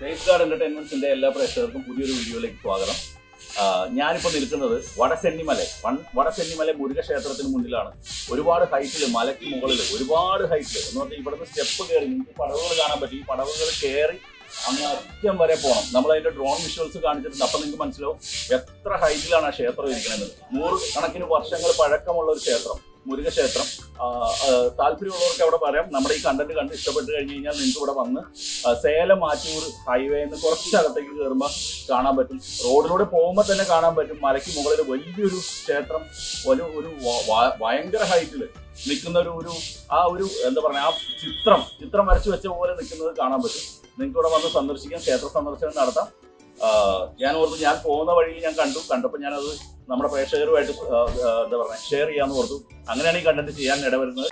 Safe guard എന്റർടൈൻമെന്റ്സിന്റെ എല്ലാ പ്രേക്ഷകർക്കും പുതിയൊരു വീഡിയോയിലേക്ക് സ്വാഗതം. ഞാനിപ്പോൾ നിൽക്കുന്നത് വടസെന്നിമല വടസെന്നിമല മുരുക ക്ഷേത്രത്തിന് മുന്നിലാണ്. ഒരുപാട് ഹൈറ്റിൽ മലയ്ക്ക് മുകളിൽ ഒരുപാട് ഹൈറ്റിൽ എന്ന് പറഞ്ഞാൽ ഇവിടുന്ന് സ്റ്റെപ്പ് കയറി നിങ്ങൾക്ക് പടവുകൾ കാണാൻ പറ്റും. ഈ പടവുകൾ കയറി അങ്ങ് അറ്റം വരെ പോകണം നമ്മൾ അതിന്റെ ഡ്രോൺ വിഷ്വൽസ് കാണിച്ചിട്ടുണ്ട്. അപ്പൊ നിങ്ങൾക്ക് മനസ്സിലാവും എത്ര ഹൈറ്റിലാണ് ആ ക്ഷേത്രം ഇരിക്കുന്നത്. നൂറ് കണക്കിന് വർഷങ്ങൾ പഴക്കമുള്ള ഒരു ക്ഷേത്രം. മുരുക ക്ഷേത്രം ആ, ആ, താല്പര്യമുള്ളവർക്ക് അവിടെ പറയാം. നമ്മുടെ ഈ കണ്ടന്റ് കണ്ട് ഇഷ്ടപ്പെട്ട് കഴിഞ്ഞ് കഴിഞ്ഞാൽ നിങ്ങൾക്ക് ഇവിടെ വന്ന് സേല ആറ്റൂർ ഹൈവേ നിന്ന് കുറച്ച് അകത്തേക്ക് കയറുമ്പോൾ കാണാൻ പറ്റും. റോഡിലൂടെ പോകുമ്പോൾ തന്നെ കാണാൻ പറ്റും. മലയ്ക്ക് മുകളിൽ വലിയൊരു ക്ഷേത്രം ഒരു ഒരു ഭയങ്കര ഹൈറ്റിൽ നിൽക്കുന്ന ഒരു ഒരു ആ ഒരു എന്താ പറയുക ആ ചിത്രം ചിത്രം വരച്ചു വെച്ച പോലെ നിൽക്കുന്നത് കാണാൻ പറ്റും. നിങ്ങൾക്ക് ഇവിടെ വന്ന് സന്ദർശിക്കാം ക്ഷേത്ര സന്ദർശനം നടത്താം. ഞാൻ ഓർത്ത് ഞാൻ പോകുന്ന വഴിയിൽ ഞാൻ കണ്ടു. കണ്ടപ്പോൾ ഞാനത് നമ്മുടെ പ്രേക്ഷകരുമായിട്ട് എന്താ പറയുക ഷെയർ ചെയ്യാമെന്ന് ഓർത്തു. അങ്ങനെയാണ് ഈ കണ്ടന്റ് ചെയ്യാൻ ഇടവരുന്നത്.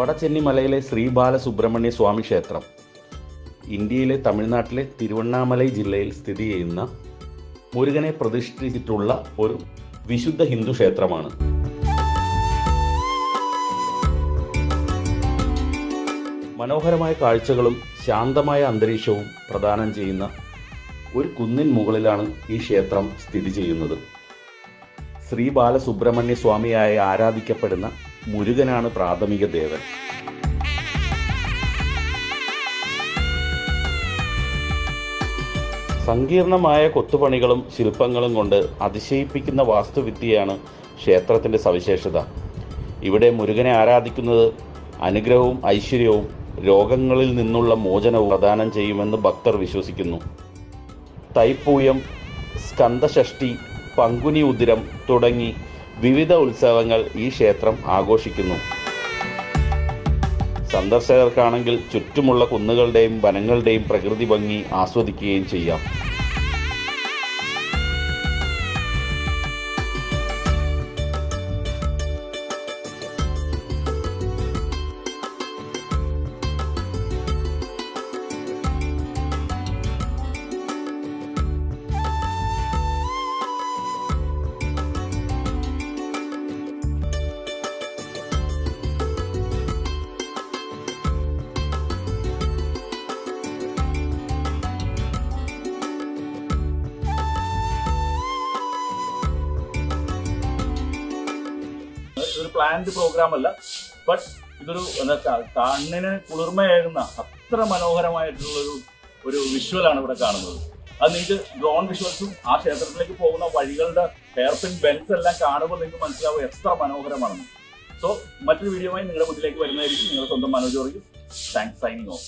വടചെന്നിമലയിലെ ശ്രീ ബാലസുബ്രഹ്മണ്യ സ്വാമി ക്ഷേത്രം ഇന്ത്യയിലെ തമിഴ്നാട്ടിലെ തിരുവണ്ണാമലൈ ജില്ലയിൽ സ്ഥിതി ചെയ്യുന്ന മുരുകനെ പ്രതിഷ്ഠിച്ചിട്ടുള്ള ഒരു വിശുദ്ധ ഹിന്ദു ക്ഷേത്രമാണ്. മനോഹരമായ കാഴ്ചകളും ശാന്തമായ അന്തരീക്ഷവും പ്രദാനം ചെയ്യുന്ന ഒരു കുന്നിൻ മുകളിലാണ് ഈ ക്ഷേത്രം സ്ഥിതി ചെയ്യുന്നത്. ശ്രീ ബാലസുബ്രഹ്മണ്യ സ്വാമിയായി ആരാധിക്കപ്പെടുന്ന മുരുകനാണ് പ്രാഥമിക ദേവൻ. സങ്കീർണമായ കൊത്തുപണികളും ശില്പങ്ങളും കൊണ്ട് അതിശയിപ്പിക്കുന്ന വാസ്തുവിദ്യയാണ് ക്ഷേത്രത്തിന്റെ സവിശേഷത. ഇവിടെ മുരുകനെ ആരാധിക്കുന്നത് അനുഗ്രഹവും ഐശ്വര്യവും രോഗങ്ങളിൽ നിന്നുള്ള മോചനവും പ്രദാനം ചെയ്യുമെന്ന് ഭക്തർ വിശ്വസിക്കുന്നു. തൈപ്പൂയം സ്കന്ദഷഷ്ടി പങ്കുനി ഉദിരം തുടങ്ങി വിവിധ ഉത്സവങ്ങൾ ഈ ക്ഷേത്രം ആഘോഷിക്കുന്നു. സന്ദർശകർക്കാണെങ്കിൽ ചുറ്റുമുള്ള കുന്നുകളുടെയും വനങ്ങളുടെയും പ്രകൃതി ഭംഗി ആസ്വദിക്കുകയും ചെയ്യാം. ഇതൊരു പ്ലാൻഡ് പ്രോഗ്രാം അല്ല. ബട്ട് ഇതൊരു കണ്ണിന് കുളിർമയേകുന്ന അത്ര മനോഹരമായിട്ടുള്ള ഒരു ഒരു വിഷ്വലാണ് ഇവിടെ കാണുന്നത്. അത് നിങ്ങൾക്ക് ഡ്രോൺ വിഷ്വൽസും ആ ക്ഷേത്രത്തിലേക്ക് പോകുന്ന വഴികളുടെ ഹെയർപിൻ ബെൻസ് എല്ലാം കാണുമ്പോൾ നിങ്ങൾക്ക് മനസ്സിലാവും എത്ര മനോഹരമാണെന്ന് സോ മറ്റൊരു വീഡിയോയുമായി നിങ്ങളുടെ മുന്നിലേക്ക് വരുന്നതായിരിക്കും. നിങ്ങൾ സ്വന്തം Manoj George thanks signing off